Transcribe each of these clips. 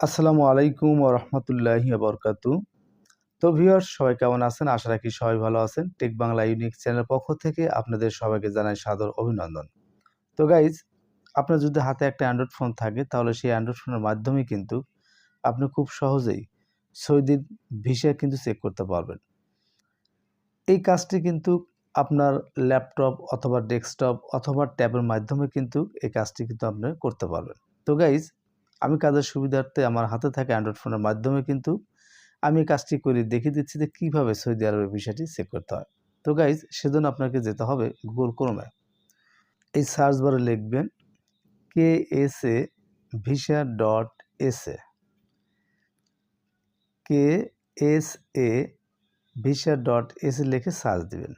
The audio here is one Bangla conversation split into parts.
আসসালামু আলাইকুম রহমতুল্লাহি বরকাতু। তো ভিউয়ার্স, সবাই কেমন আছেন? আশা রাখি সবাই ভালো আছেন। টেক বাংলা ইউনিক চ্যানেলের পক্ষ থেকে আপনাদের সবাইকে জানাই সাদর অভিনন্দন। তো গাইজ আপনার যদি হাতে একটা অ্যান্ড্রয়েড ফোন থাকে, তাহলে সেই অ্যান্ড্রয়েড ফোনের মাধ্যমে কিন্তু আপনি খুব সহজেই সৌদির ভিসা কিন্তু চেক করতে পারবেন। এই কাজটি কিন্তু আপনার ল্যাপটপ অথবা ডেস্কটপ অথবা ট্যাবের মাধ্যমে কিন্তু এই কাজটি কিন্তু আপনি করতে পারবেন। তো গাইজ আমি কাজের সুবিধার্থে আমার হাতে থাকা অ্যান্ড্রয়েড ফোনের মাধ্যমে কিন্তু আমি কাজটি করি দেখিয়ে দিচ্ছি যে কীভাবে সৌদি আরবের বিষয়টি চেক করতে হয়। তো গাইজ সেজন্য আপনাকে যেতে হবে গুগল ক্রোমে এই সার্চ বারে লিখবেন K S A visa dot S A K S A visa dot S লিখে সার্চ দিবেন।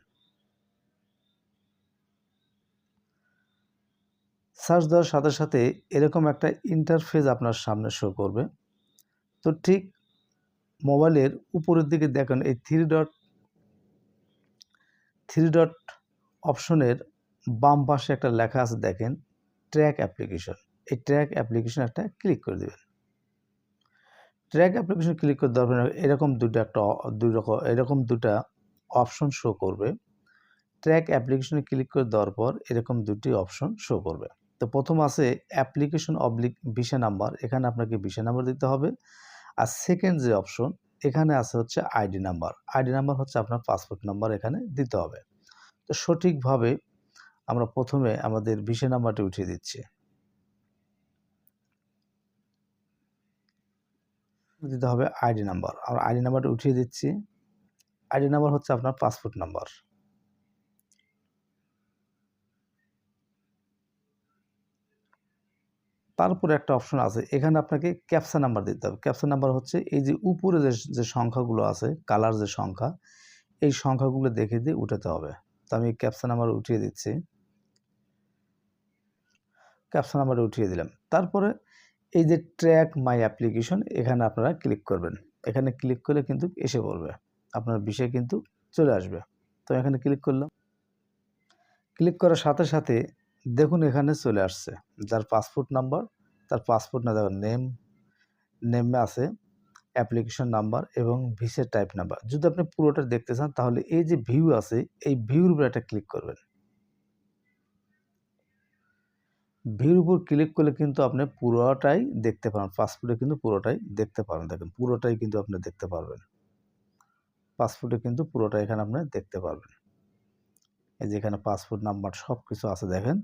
সার্চ দেওয়ার সাথে সাথে এরকম একটা ইন্টারফেস আপনার সামনে শো করবে। তো ঠিক মোবাইলের উপরের দিকে দেখেন এই থ্রি ডট থ্রি ডট অপশনের বাম পাশে একটা লেখা আছে, দেখেন ট্র্যাক অ্যাপ্লিকেশন এই ট্র্যাক অ্যাপ্লিকেশন একটা ক্লিক করে দেবেন। ট্র্যাক অ্যাপ্লিকেশন ক্লিক করে দেওয়ার পরে এরকম দুটো একটা, দুই রকম, এরকম দুটা অপশন শো করবে। ট্র্যাক অ্যাপ্লিকেশনে ক্লিক করে দেওয়ার পর এরকম দুটি অপশন শো করবে। তো প্রথম আছে অ্যাপ্লিকেশন অবলিক ভিসা নাম্বার, এখানে আপনাকে ভিসা নাম্বার দিতে হবে। আর সেকেন্ড যে অপশন, এখানে আছে হচ্ছে আইডি নাম্বার। আইডি নাম্বার হচ্ছে আপনার পাসপোর্ট নাম্বার এখানে দিতে হবে। তো সঠিকভাবে আমরা প্রথমে আমাদের ভিসা নাম্বারটি উঠিয়ে দিচ্ছি। দিতে হবে আইডি নাম্বার। আমরা আইডি নাম্বারটা উঠিয়ে দিচ্ছি। আইডি নাম্বার হচ্ছে আপনার পাসপোর্ট নাম্বার। তারপরে একটা অপশন আছে। এখানে আপনাকে ক্যাপসা নাম্বার দিতে হবে। ক্যাপসা নাম্বার হচ্ছে এই যে উপরে যে যে সংখ্যাগুলো আছে কালার যে সংখ্যা, এই সংখ্যাগুলো দেখে দিয়ে উঠাতে হবে। তো আমি ক্যাপসা নাম্বার উঠিয়ে দিচ্ছি। ক্যাপসা নাম্বার উঠিয়ে দিলাম। তারপরে এই যে ট্র্যাক মাই অ্যাপ্লিকেশন এখানে আপনারা ক্লিক করবেন। এখানে ক্লিক করলে কিন্তু এসে পড়বে। আপনার বিষয় কিন্তু চলে আসবে। তো এখানে ক্লিক করলাম। ক্লিক করার সাথে সাথে দেখুন, এখানে চলে আসছে। যার পাসপোর্ট নাম্বার তার পাসপোর্ট না, দেখুন নেম নেমে আছে অ্যাপ্লিকেশন নাম্বার এবং ভিসের টাইপ নাম্বার যদি আপনি পুরোটা দেখতে চান, তাহলে এই যে ভিউ আছে, এই ভিউর উপর একটা ক্লিক করবেন। ভিউর উপর ক্লিক করলে কিন্তু আপনি পুরোটাই দেখতে পারেন পাসপোর্টে কিন্তু পুরোটাই দেখতে পারেন দেখেন, পুরোটাই কিন্তু আপনি দেখতে পারবেন। পাসপোর্টে কিন্তু পুরোটাই এখানে আপনি দেখতে পারবেন। এই যে এখানে পাসপোর্ট নাম্বার সব কিছু আছে, দেখেন।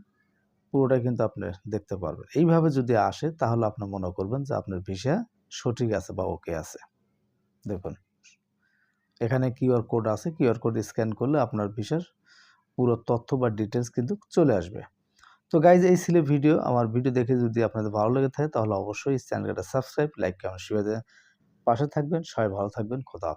পুরোটাই কিন্তু আপনি দেখতে পারবেন। এইভাবে যদি আসে, তাহলে আপনি মনে করবেন যে আপনার ভিসা সঠিক আছে বা ওকে আছে। দেখুন, এখানে কিউআর কোড আছে। কিউআর কোড স্ক্যান করলে আপনার ভিসার পুরো তথ্য বা ডিটেলস কিন্তু চলে আসবে। তো গাইজ এই ছিল ভিডিও আমার ভিডিও দেখে যদি আপনাদের ভালো লেগে থাকে, তাহলে অবশ্যই চ্যানেলটা সাবস্ক্রাইব লাইক কমেন্ট শেয়ার পাশে থাকবেন। সবাই ভালো থাকবেন। খোদা